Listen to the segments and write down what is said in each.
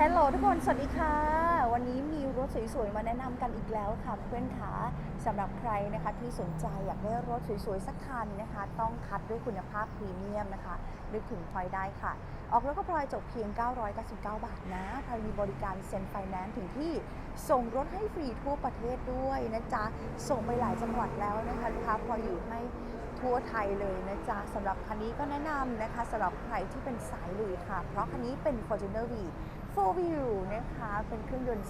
ฮัลโหลทุกคน สวัสดีค่ะ วันนี้มีรถสวยๆ มาแนะนำกันอีกแล้วค่ะเพื่อนขาสำหรับใครนะคะที่สนใจอยากได้รถสวยๆ สักคันนะคะ ต้องคัดด้วยคุณภาพพรีเมียมนะคะนึกถึงพลอยได้ค่ะ ออกรถก็พลอยจบเพียง 999 บาทนะพลอยมีบริการเซ็นไฟแนนซ์ถึงที่ส่งรถให้ฟรีทั่วประเทศด้วยนะจ๊ะ ส่งไปหลายจังหวัดแล้วนะคะลูกค้าพลอยอยู่ให้ทั่วไทยเลยนะจ๊ะสำหรับคันนี้ก็แนะนำนะคะสำหรับใครที่เป็นสายลุยค่ะ เพราะคันนี้เป็น Fortuner V 4 View นะคะ เป็นเครื่องยนต์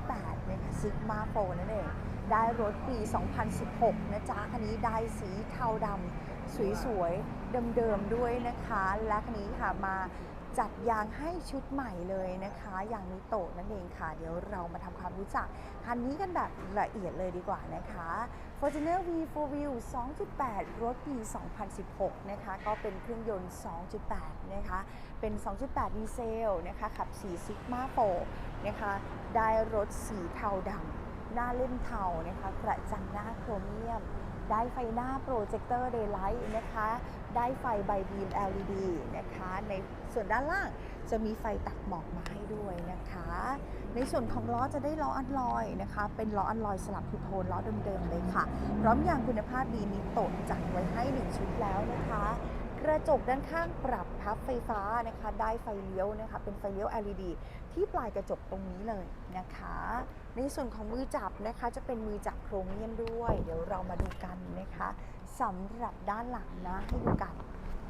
2.8 นะคะ Sigma 4นั่นเอง ได้รถปี 2016 นะจ๊ะ คันนี้ได้สีเทาดำสวยๆ เดิมๆ ด้วยนะคะ และคันนี้ค่ะมา จัดยางให้ชุดใหม่เลยนะคะอย่างนิโตะนั่นเองค่ะ เดี๋ยวเรามาทำความรู้จักคันนี้กันแบบละเอียดเลยดีกว่านะคะ Fortuner V4 View 2.8 รถปี 2016 นะคะ ก็เป็นเครื่องยนต์ 2.8 นะคะ เป็น 2.8 ดีเซลนะคะ ขับ4 Sigma 4นะคะ ได้รถสีเทาดำหน้าเล่มเทานะคะ กระจังหน้าโครเมียม ได้ไฟหน้าโปรเจคเตอร์เดย์ไลท์นะคะ ได้ไฟไบบีม LED นะคะ ในส่วนด้านล่างจะมีไฟตัดหมอกมาให้ด้วยนะคะ ในส่วนของล้อจะได้ล้ออันลอยนะคะ เป็นล้ออันลอยสลับทูโทนล้อเดิมๆเลยค่ะ พร้อมยางคุณภาพดีมีโตดจัดไว้ให้ 1 ชุดแล้วนะคะ กระจกด้านข้างปรับพับไฟฟ้านะคะได้ไฟเลี้ยวนะคะเป็นไฟเลี้ยว LED ที่ปลายกระจกตรงนี้เลยนะคะ ในส่วนของมือจับนะคะจะเป็นมือจับโครเมียมด้วย เดี๋ยวเรามาดูกันนะคะสำหรับด้านหลังนะให้ดูกัน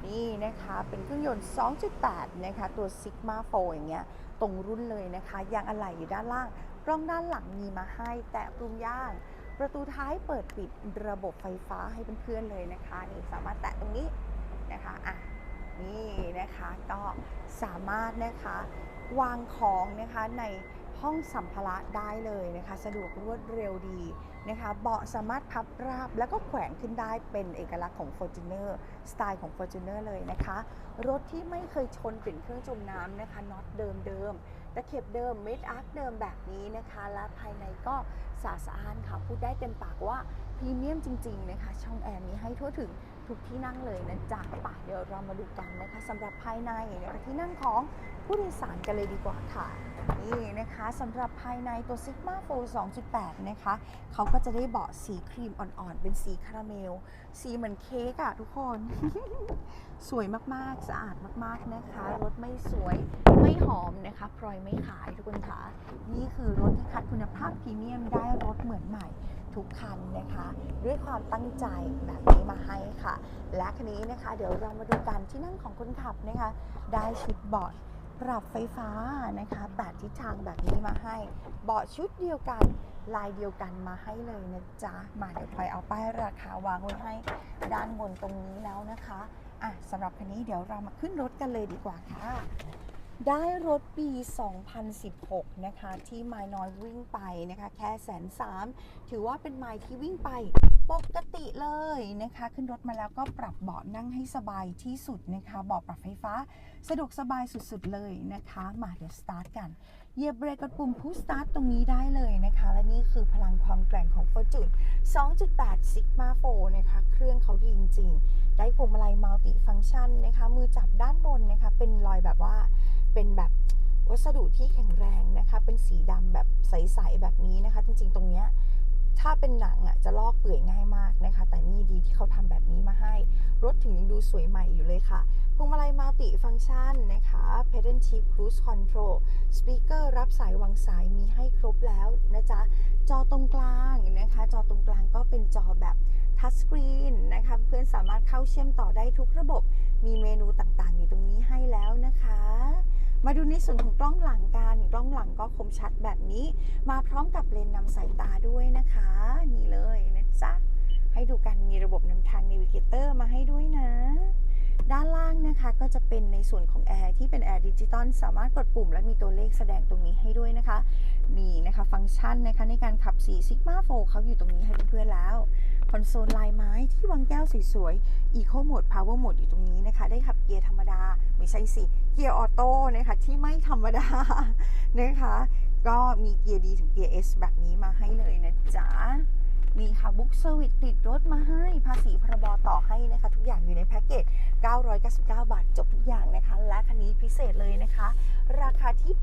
นี่นะคะเป็นเครื่องยนต์ 2.8 นะคะตัว Sigma 4อย่างเงี้ยตรงรุ่นเลยนะคะยางอะไหล่อยู่ด้านล่างกล้องด้านหลังมีมาให้แตะปรุงย่าง ประตูท้ายเปิดปิดระบบไฟฟ้าให้เพื่อนๆเลยนะคะนี่สามารถแตะตรงนี้ นะคะอะนี่นะคะก็สามารถนะคะวางของนะคะในห้องสัมภาระได้เลยนะคะ สะดวกรวดเร็วดีนะคะเบาะสามารถพับราบแล้วก็แขวนขึ้นได้เป็นเอกลักษณ์ของ Fortuner สไตล์ของ Fortuner เลยนะคะ รถที่ไม่เคยชนเป็นเครื่องจมน้ำนะคะน็อตเดิมเดิมๆตะเข็บเดิมเม็ดอาร์คเดิมแบบนี้นะคะ และภายในก็สะอาดค่ะ พูดได้เต็มปากว่าพรีเมียมจริง ๆ นะคะ ช่องแอร์มีให้ทั่วถึง ทุกที่นั่งเลยนะจ๊ะป่ะเดี๋ยวเรามาดูกันนะคะสำหรับภายในนะคะที่นั่งของผู้โดยสารกันเลยดีกว่าค่ะนี่นะคะสำหรับภายในตัว Sigma 4 2.8 นะคะเขาก็จะได้เบาะสีครีมอ่อนๆ เป็นสีคาราเมล สีเหมือนเค้กอะทุกคน สวยมากๆ สะอาดมากๆนะคะ รถไม่สวยไม่หอมนะคะพลอยไม่ขายทุกคนค่ะนี่คือรถที่คัดคุณภาพพรีเมียมได้รถเหมือนใหม่ ทุกคันนะคะ ด้วยความตั้งใจแบบนี้มาให้ค่ะ และคันนี้นะคะ เดี๋ยวเรามาดูกันที่นั่งของคนขับนะคะ ได้ชุดเบาะปรับไฟฟ้านะคะแปดทิศทางแบบนี้มาให้ เบาะชุดเดียวกันลายเดียวกันมาให้เลยนะจ๊ะ มาเดี๋ยวพลอยเอาป้ายราคาวางไว้ให้ด้านบนตรงนี้แล้วนะคะ อะสำหรับคันนี้เดี๋ยวเรามาขึ้นรถกันเลยดีกว่าค่ะ ได้รถปี 2016 นะคะ ที่ไมล์น้อยวิ่งไปนะคะ แค่แสนสามถือว่าเป็นไมล์ที่วิ่งไปปกติเลยนะคะ ขึ้นรถมาแล้วก็ปรับเบาะนั่งให้สบายที่สุดนะคะเบาะปรับไฟฟ้า สะดวกสบายสุดๆเลยนะคะ มาเดี๋ยวสตาร์ทกันเหยียบเบรกกดปุ่มพุชสตาร์ทตรงนี้ได้เลยนะคะ และนี่คือพลังความแกร่งของ Fortune 2.8 Sigma 4นะคะ เครื่องเขาดีจริงๆ ได้พวงมาลัยมัลติฟัง c t ชันนะคะ มือจับด้านบนนะคะ เป็นรอยแบบว่า เป็นแบบวัสดุที่แข็งแรงนะคะ เป็นสีดำแบบใสๆแบบนี้นะคะ จริงๆ ตรงเนี้ยถ้าเป็นหนังอะจะลอกเปื่อยง่ายมากนะคะ แต่นี่ดีที่เขาทำแบบนี้มาให้ รถถึงยังดูสวยใหม่อยู่เลยค่ะพวงมาลัยมัลติฟังชันนะคะ pedal shift cruise control สปีกเกอร์รับสายวางสายมีให้ครบแล้วนะจ๊ะ จอตรงกลางนะคะ จอตรงกลางก็เป็นจอแบบทัชสกรีนนะคะ เพื่อนสามารถเข้าเชื่อมต่อได้ทุกระบบ มีเมนูต่างๆ อยู่ตรงนี้ให้แล้วนะคะ มาดูในส่วนของกล้องหลังกันกล้องหลังก็คมชัดแบบนี้ มาพร้อมกับเลนส์นำสายตาด้วยนะคะ นี่เลยนะจ๊ะให้ดูกันมีระบบนำทาง Navigator มาให้ด้วยนะ ด้านล่างนะคะก็จะเป็นในส่วนของแอร์ที่เป็นแอร์ดิจิตอลสามารถกดปุ่มและมีตัวเลขแสดงตรงนี้ให้ด้วยนะคะมีนะคะฟังก์ชันนะคะในการขับสี Sigma 4เขาอยู่ตรงนี้ให้เพื่อนๆแล้วคอนโซลลายไม้ที่วางแก้วสวยๆ Eco Mode Power Mode อยู่ตรงนี้นะคะ ได้ขับเกียร์ธรรมดา ไม่ใช่สิ เกียร์ออโต้นะคะที่ไม่ธรรมดานะคะ ก็มีเกียร์ D ถึงเกียร์ S แบบนี้มาให้เลยนะจ๊ะ มีค่ะบุ๊กเซอร์วิสติดรถมาให้ภาษีพรบต่อให้นะคะ ทุกอย่างอยู่ในแพ็กเกจ 999 บาทจบทุกอย่างนะคะ และคันนี้พิเศษเลยนะคะ ราคาที่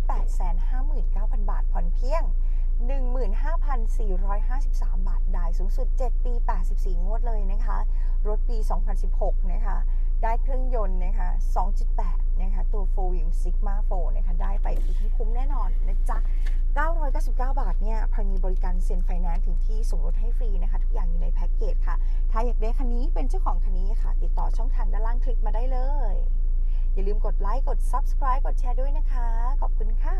859,000 บาทผ่อนเพียง 15,453 บาท ได้สูงสุด 7 ปี 84 งวดเลยนะคะ รถปี 2016 นะคะ ได้เครื่องยนต์นะคะ 2.8 นะคะ ตัว 4 wheel Sigma 4 นะคะ ได้ไปคือคุ้มแน่นอนนะจ๊ะ 999 บาทเนี่ยพอยมีบริการเซ็นไฟแนนซ์ถึงที่ส่งรถให้ฟรีนะคะ ทุกอย่างอยู่ในแพ็กเกจค่ะ ถ้าอยากได้คันนี้เป็นเจ้าของคันนี้ค่ะ ติดต่อช่องทางด้านล่างคลิปมาได้เลย อย่าลืมกดไลค์ กด Subscribe กดแชร์ด้วยนะคะ ขอบคุณค่ะ